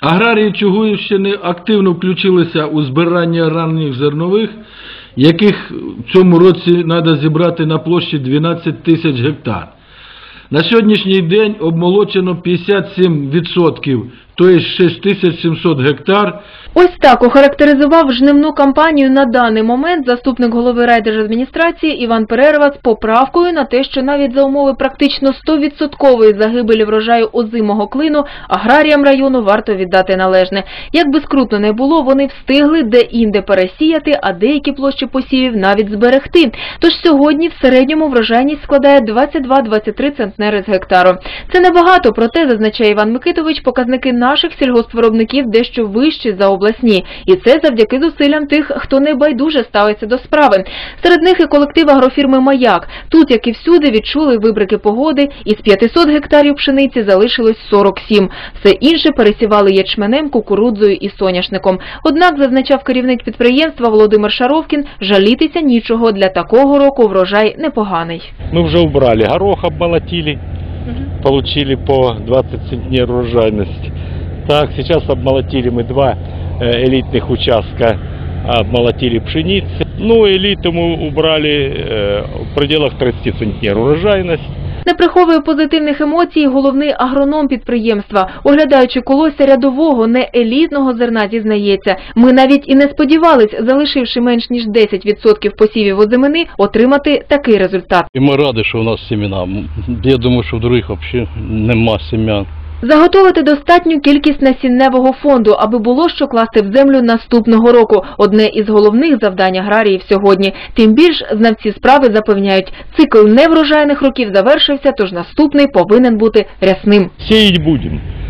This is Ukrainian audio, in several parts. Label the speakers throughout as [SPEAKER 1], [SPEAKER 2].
[SPEAKER 1] Аграрії Чугуївщини активно включилися у збирання ранніх зернових, яких в цьому році треба зібрати на площі 12 тисяч гектар. На сьогоднішній день обмолочено 57%, тобто 6700 гектар.
[SPEAKER 2] Ось так охарактеризував жнивну кампанію на даний момент заступник голови райдержадміністрації Іван Перерва з поправкою на те, що навіть за умови практично 100% загибелі врожаю озимого клину аграріям району варто віддати належне. Як би скрутно не було, вони встигли де-інде пересіяти, а деякі площі посівів навіть зберегти. Тож сьогодні в середньому врожайність складає 22-23 центнери з гектару. Це небагато, проте, зазначає Іван Микитович, показники наших сільгоспвиробників дещо вищі за обласні. І це завдяки зусиллям тих, хто небайдуже ставиться до справи. Серед них і колектив агрофірми «Маяк». Тут, як і всюди, відчули вибрики погоди, із 500 гектарів пшениці залишилось 47. Все інше пересівали ячменем, кукурудзою і соняшником. Однак, зазначав керівник підприємства Володимир Шаровкін, жалітися нічого, для такого року врожай непоганий.
[SPEAKER 3] Мы уже убрали горох, обмолотили, получили по 20 центнер урожайность. Так, сейчас обмолотили мы два э, элитных участка, обмолотили пшеницы. Ну, элиту мы убрали э, в пределах 30 центнер урожайность.
[SPEAKER 2] Не приховує позитивних емоцій головний агроном підприємства. Оглядаючи колосся рядового, не елітного зерна, зізнається. Ми навіть і не сподівались, залишивши менш ніж 10% посівів озимини, отримати такий результат.
[SPEAKER 4] І ми раді, що у нас семена. М, Я думаю, що в других взагалі нема семян.
[SPEAKER 2] Заготовити достатню кількість насінневого фонду, аби було що класти в землю наступного року. Одне із головних завдань аграріїв сьогодні. Тим більш знавці справи запевняють, цикл неврожайних років завершився, тож наступний повинен бути рясним.
[SPEAKER 3] Сеять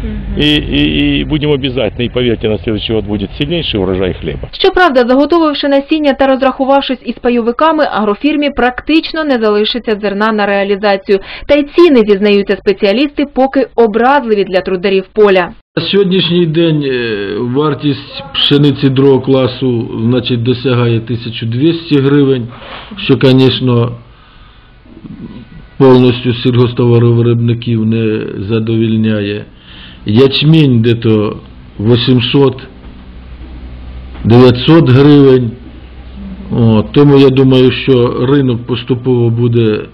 [SPEAKER 3] будем. И, и, и будем обязательно, и поверьте, на следующий год будет сильнейший урожай хлеба.
[SPEAKER 2] Щоправда, заготовивши насіння та розрахувавшись із пайовиками, агрофірмі практично не залишиться зерна на реалізацію. Та й ціни, зізнаються спеціалісти, поки образливі для трударів поля.
[SPEAKER 1] На сьогоднішній день е, вартість пшениці другого класу значить, досягає 1200 гривень, що, звісно, повністю сільгостоваровиробників не задовільняє. Ячмінь де-то 800 900 гривень. О, тому я думаю, що ринок поступово буде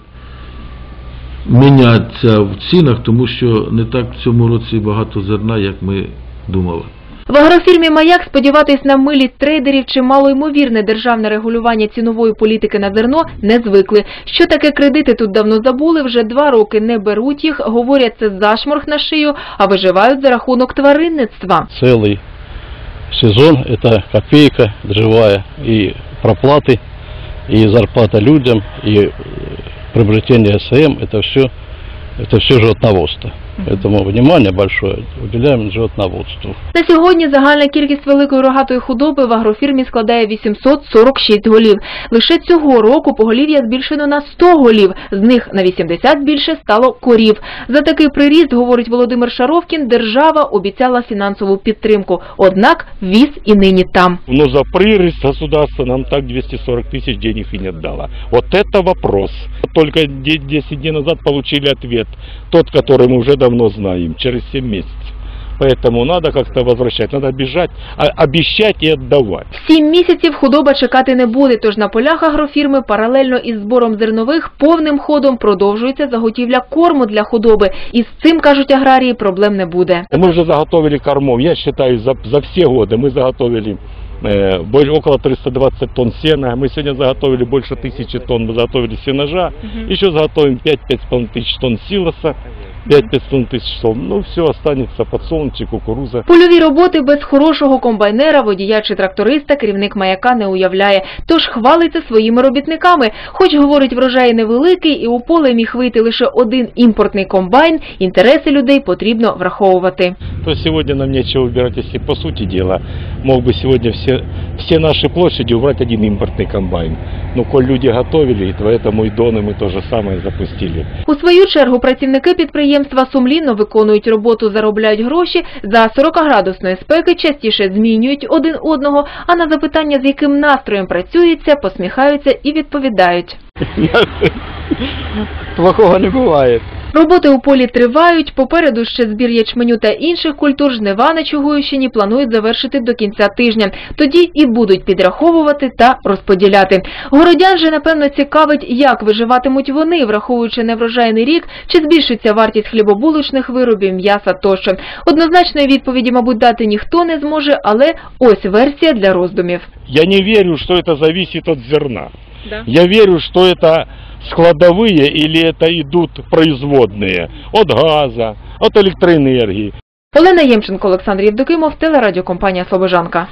[SPEAKER 1] мінятися в цінах, тому що не так в цьому році багато зерна, як ми думали.
[SPEAKER 2] В агрофірмі «Маяк» сподіватись на милі трейдерів чи малоймовірне державне регулювання цінової політики на зерно не звикли. Що таке кредити тут давно забули, вже два роки не беруть їх, говорять це зашморг на шию, а виживають за рахунок тваринництва.
[SPEAKER 4] Целый сезон – это копейка живая. И проплаты, и зарплата людям, и э, приобретение СМ – это все, это все животноводство. Поэтому внимание большое уделяем животноводству.
[SPEAKER 2] На сьогодні загальна кількість великої рогатої худоби в агрофірмі складає 846 голів. Лише цього року поголів'я збільшено на 100 голів, з них на 80 більше стало корів. За такий приріст, говорить Володимир Шаровкін, держава обіцяла фінансову підтримку. Однак віз і нині там.
[SPEAKER 3] Но за прирыст государство нам так 240 тысяч денег и не дало. Вот это вопрос. Только де- 10 дней назад получили ответ, тот, который мы уже давно знаем, через 7 месяцев. Поэтому надо как-то возвращать, надо бежать, а- обещать и отдавать.
[SPEAKER 2] Сім місяців худоба чекати не буде, тож на полях агрофірми паралельно із збором зернових повним ходом продовжується заготівля корму для худоби. І з цим, кажуть аграрії, проблем не буде.
[SPEAKER 3] Мы уже заготовили кормов, я считаю, за, за все годы мы заготовили э, боль- около 320 тонн сена. Мы сегодня заготовили больше тысячи тонн, мы заготовили сенажа. Еще заготовим 5-5,5 тысяч тонн силоса, 5-5 тысяч тонн. Ну, все останется подсолнечник, кукуруза.
[SPEAKER 2] Польові роботи без хорошого комбайнера, водія чи тракториста керівник маяка не уявляє, тож хвалиться своїми робітниками. Хоч, говорить, врожай невеликий і у поле міг вийти лише один імпортний комбайн, інтереси людей потрібно враховувати.
[SPEAKER 3] То сегодня нам нечего убирать, если по сути дела мог бы сегодня все, все наши площади убрать один импортный комбайн. Но коль люди готовили, поэтому и доны мы то же самое запустили.
[SPEAKER 2] У свою чергу працівники підприємства сумлінно виконують роботу, заробляють гроші, за 40-градусної спеки частіше змінюють один одного, а на запитання, з яким настроєм працюється, посміхаються і відповідають.
[SPEAKER 5] Плохого не бывает.
[SPEAKER 2] Роботи у полі тривають, попереду ще збір ячменю та інших культур жнива на Чугуївщині планують завершити до кінця тижня. Тоді і будуть підраховувати та розподіляти. Городян же, напевно, цікавить, як виживатимуть вони, враховуючи неврожайний рік, чи збільшиться вартість хлібобулочних виробів, м'яса тощо. Однозначної відповіді, мабуть, дати ніхто не зможе, але ось версія для роздумів.
[SPEAKER 3] Я не верю, что это зависит от зерна.
[SPEAKER 2] Да.
[SPEAKER 3] Я верю, что это складовые или это идут производные от газа, от электроэнергии.
[SPEAKER 2] Олена Ємченко, Олександр Євдокимов, телерадіокомпанія «Слобожанка».